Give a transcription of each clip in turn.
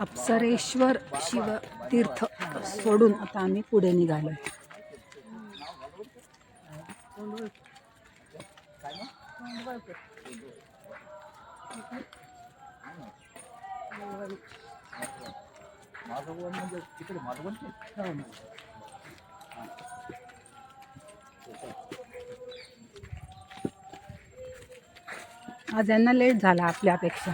अप्सरेश्वर शिवतीर्थ सोडून आता आम्ही पुढे निघालो आज यांना लेट झाला आपल्यापेक्षा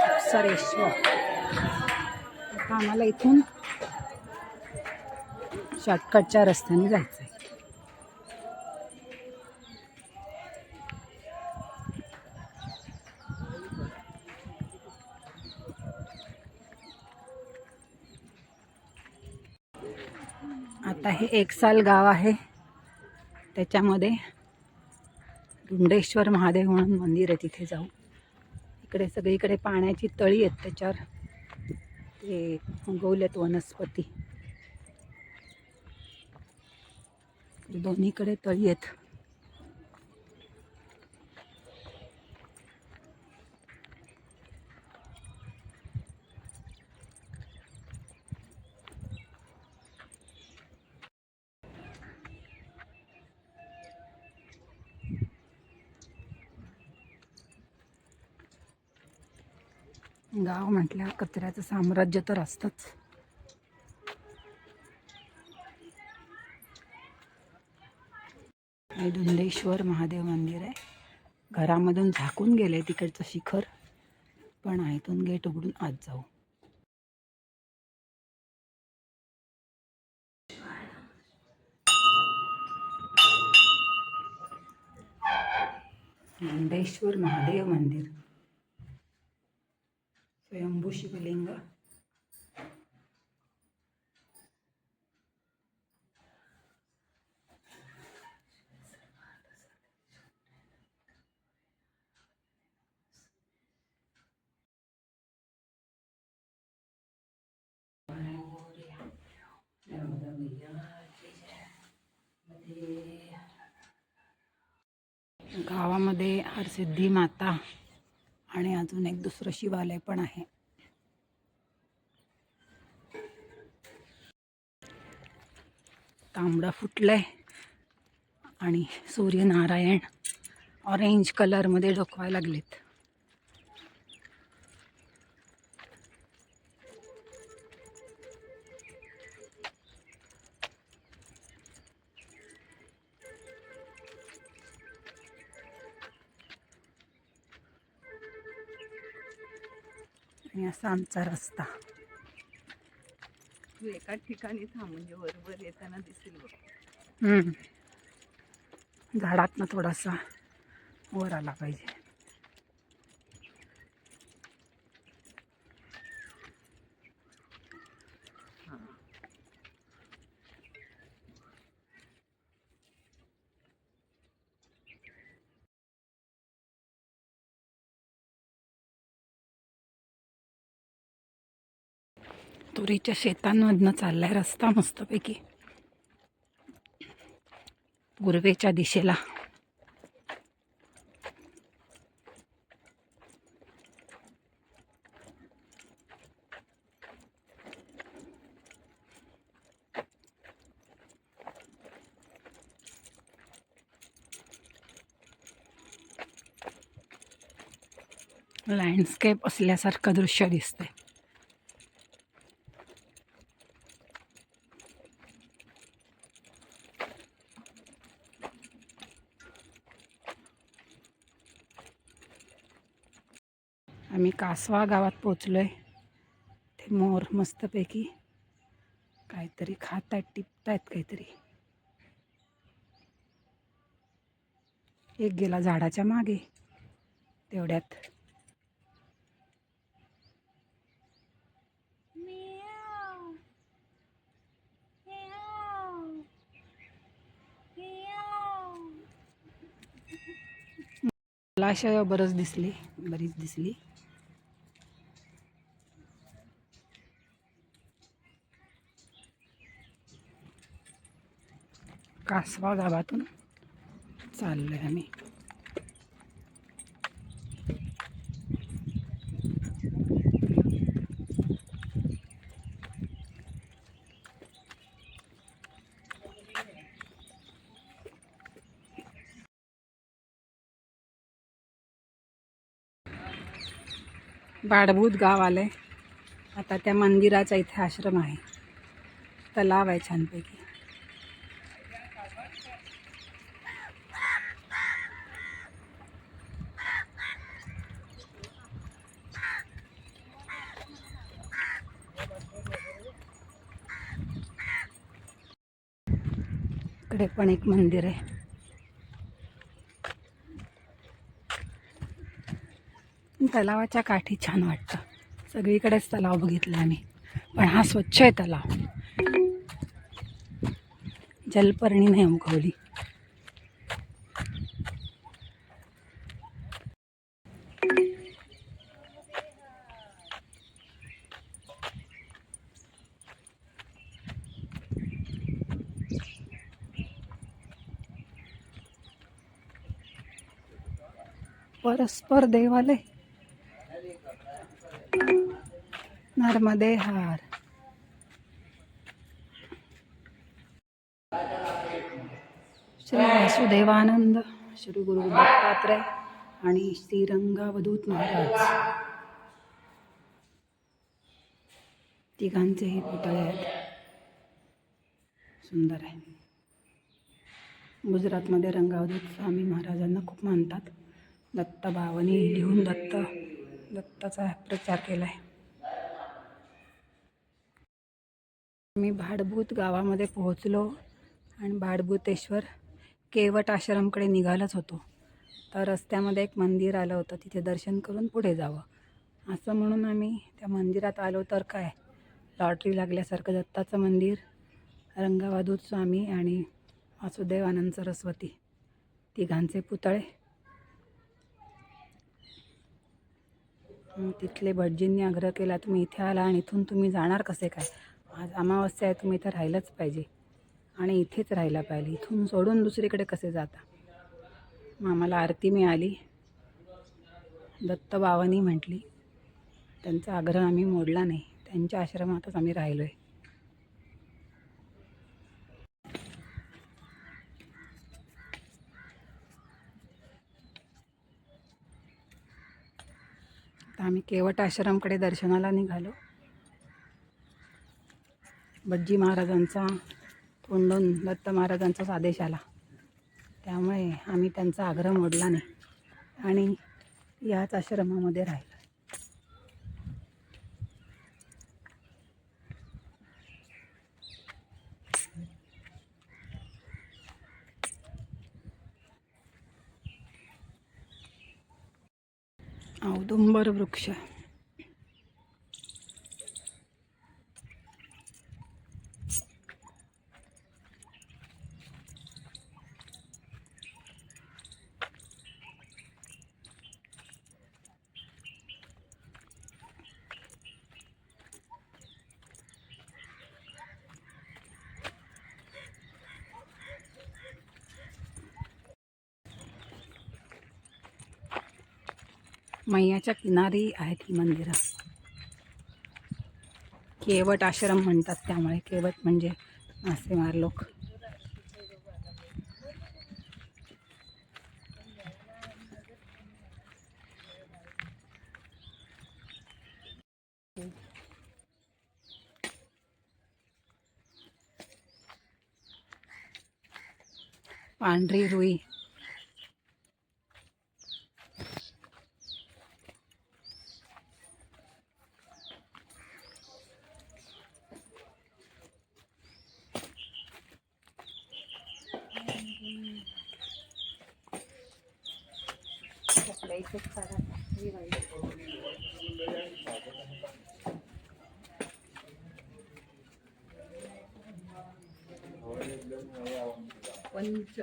अप्सरेश्वर आम्हाला इथून शॉर्टकटच्या रस्त्याने जायचं आहे आता हे एक साल गाव आहे. त्याच्यामध्ये रुंडेश्वर महादेव म्हणून मंदिर आहे तिथे जाऊ. इकडे सगळीकडे पाण्याची तळी आहेत त्याच्यावर. ते उगवल्यात वनस्पती. दोन्हीकडे तळी आहेत. गाव म्हटल्या कचऱ्याचं साम्राज्य तर असतंच. हे धुंदेश्वर महादेव मंदिर आहे. घरामधून झाकून गेले तिकडचं शिखर पण आहे इथून गेट उघडून आत जाऊ. धुंदेश्वर महादेव मंदिर. स्वयंभू शिवलिंग गावामध्ये हरसिद्धी माता. आणि अजून एक दुसरं शिवालय पण आहे. तांबडा फुटलंय आणि सूर्यनारायण ऑरेंज कलरमध्ये डोकवायला लागलेत. आणि असा आमचा रस्ता. तू एकाच ठिकाणी थांब म्हणजे बरोबर येताना दिसेल बघ. झाडातनं थोडासा वर आला पाहिजे. तुरीच्या शेतांमधनं चाललाय रस्ता मस्तपैकी. पूर्वेच्या दिशेला. लँडस्केप असल्यासारखं दृश्य दिसतंय आम्ही कासवा गावात पोचलोय. ते मोर मस्तपैकी काहीतरी खात आहेत टिपतायत काहीतरी. एक गेला झाडाच्या मागे. तेवढ्यात मला अशा बरंच दिसली बरीच दिसली. कासवा गावातून चाललो आहे आम्ही. बाडभूत गाव आलं आहे आता त्या मंदिराचा इथे आश्रम आहे. तलाव आहे छानपैकी इकडे पण एक मंदिर आहे. तलावाच्या काठी छान वाटतं. सगळीकडेच तलाव बघितला आम्ही. पण हा स्वच्छ आहे तलाव. जलपर्णी नाही उगवली. परस्पर देवालय नर्मदे हार श्री वासुदेवानंद श्री गुरु दत्तात्रय आणि श्रीरंगावधूत महाराज. तिघांचेही पुतळे आहेत. सुंदर आहे. गुजरातमध्ये रंगावधूत स्वामी महाराजांना खूप मानतात. दत्त दत्तभावानी लिहून दत्त. दत्ताचा प्रचार केला आहे मी भाडभूत गावामध्ये पोहोचलो आणि भाडभूतेश्वर केवट आश्रमकडे निघालच होतो. तर रस्त्यामध्ये एक मंदिर आलं होतं. तिथे दर्शन करून पुढे जावं. असं म्हणून आम्ही त्या मंदिरात आलो. तर काय? लॉटरी लागल्यासारखं दत्ताचं मंदिर रंगावादूत स्वामी आणि वासुदेव आनंद सरस्वती. तिघांचे पुतळे तिथले भटजींनी आग्रह केला तुम्ही इथे आला आणि इथून तुम्ही जाणार कसे काय? आज अमावस्या आहे तुम्ही इथं राहिलंच पाहिजे. आणि इथेच राहायला पाहिजे. इथून सोडून दुसरीकडे कसे जाता? मग आम्हाला आरती मिळाली. दत्तबावानी म्हटली त्यांचा आग्रह आम्ही मोडला नाही. त्यांच्या आश्रमातच आम्ही राहिलो आहे आता आम्ही केवट आश्रमकडे दर्शनाला निघालो. बज्जी महाराजांचा तोंडून दत्त महाराजांचाच आदेश आला. त्यामुळे आम्ही त्यांचा आग्रह मोडला नाही आणि याच आश्रमामध्ये राहिलो. औदुंबर वृक्ष मैयाच्या किनारी आहेत ही मंदिरं. केवट आश्रम म्हणतात त्यामुळे केवट म्हणजे मासेमार लोक. पांढरी रुई पंच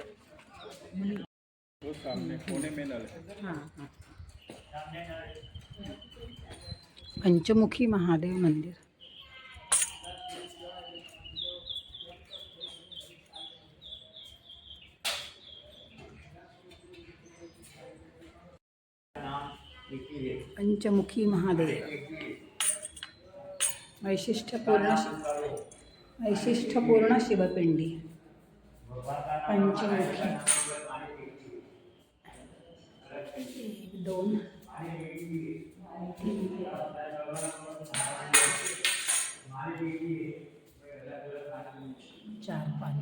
हां हां पंचमुखी महादेव मंदिर. पंचमुखी महादेव। वैशिष्ट्यपूर्ण शिव वैशिष्ट्यपूर्ण शिवपिंडी। पंचमुखी। दोन। चार पाच।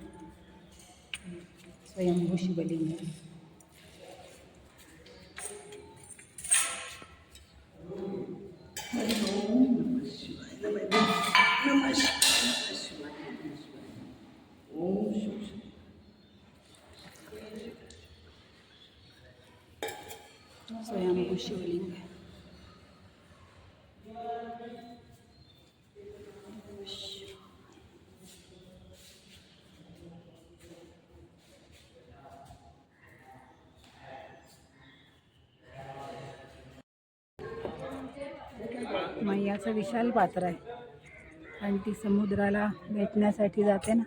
स्वयंभू शिवलिंग स्वयंभू शिवलिंग मैयाचं विशाल पात्र आहे. आणि ती समुद्राला भेटण्यासाठी जाते ना.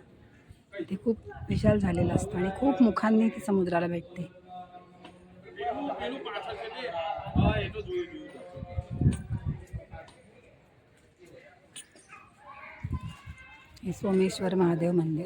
ते खूप विशाल झालेलं असतं आणि खूप मुखांनी ती समुद्राला भेटते. हे सोमेश्वर महादेव मंदिर.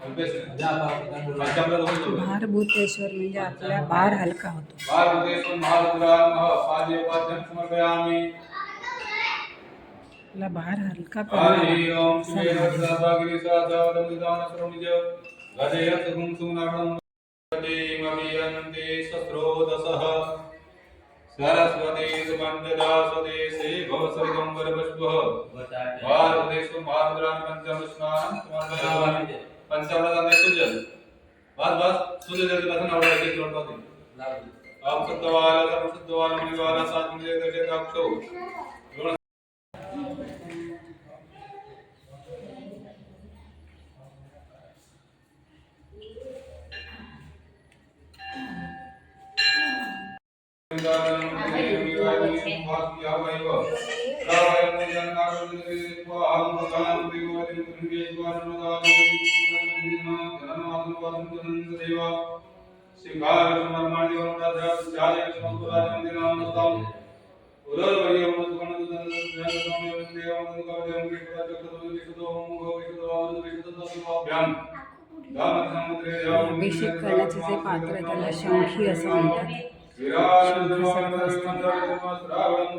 हम भार भूतेश्वर म्हणजे आपला भार हलका होतो. आपला भार हलका हरि ओम श्री करणारा सहभागिनी सहजावदम निदान सरस्वती वन्ददासदे से भवसरिगम्बर पुष्पः भारतेषु महारुद्रान् पञ्चमस्नान् समर्पयामि पंचामृताने सुजल बस बस सुजल जल्दी बस नवरा एक लोट होते ओम शुद्धवाला सर्व शुद्धवाला मुनिवाला सात मुझे दशे दाक्षो अभिषेक करण्याचे जे पात्र आहे त्याला शंखी असं म्हणतात. श्रावण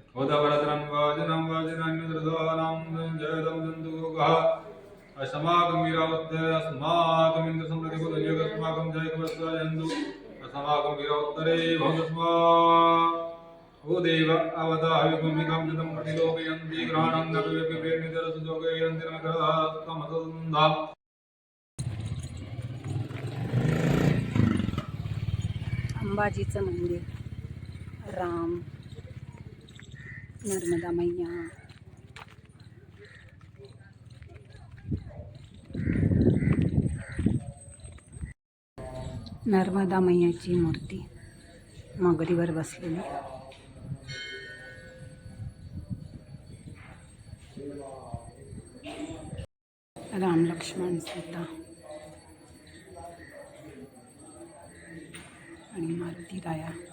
धीरानन्दवाग्यपतिं गवामे वशमो अमजादिगपदमात्मजादिगपदं गायत्री दित्तजगन्नस्तोमं जगदोत्तरज्ञानन्दवादिपदजास्तपदाजास्तपदाजाश्च पडपदानिसन्दादासन्दासुतिभिः संयन्तद्वासहस्तमासः शः ब्रह्मारिका शब्ददेव्या पुरीघं धा उदवरद्रं वाजनं वाजनान्यदृधानां जयदं जन्तुगः अस्माकं वीरावत्तर अस्माकम् इन्द्रसम्प्रतिपदयोग अस्माकं जयकवत्सरयन्तु अस्माकं वीरावत्तरे भवस्मा ओ देव अवताविगुमिकं जतं प्रतिलोकयन्ति ग्रहाणं नव्यपिपेर्निदरसुजोगयन्ति नमकरस्तमसन्धा अंबाजीचं मंदिर राम नर्मदा मैया। नर्मदा मैयाची मूर्ती मगरीवर बसलेली. राम लक्ष्मण सीता आणि मारुती राया.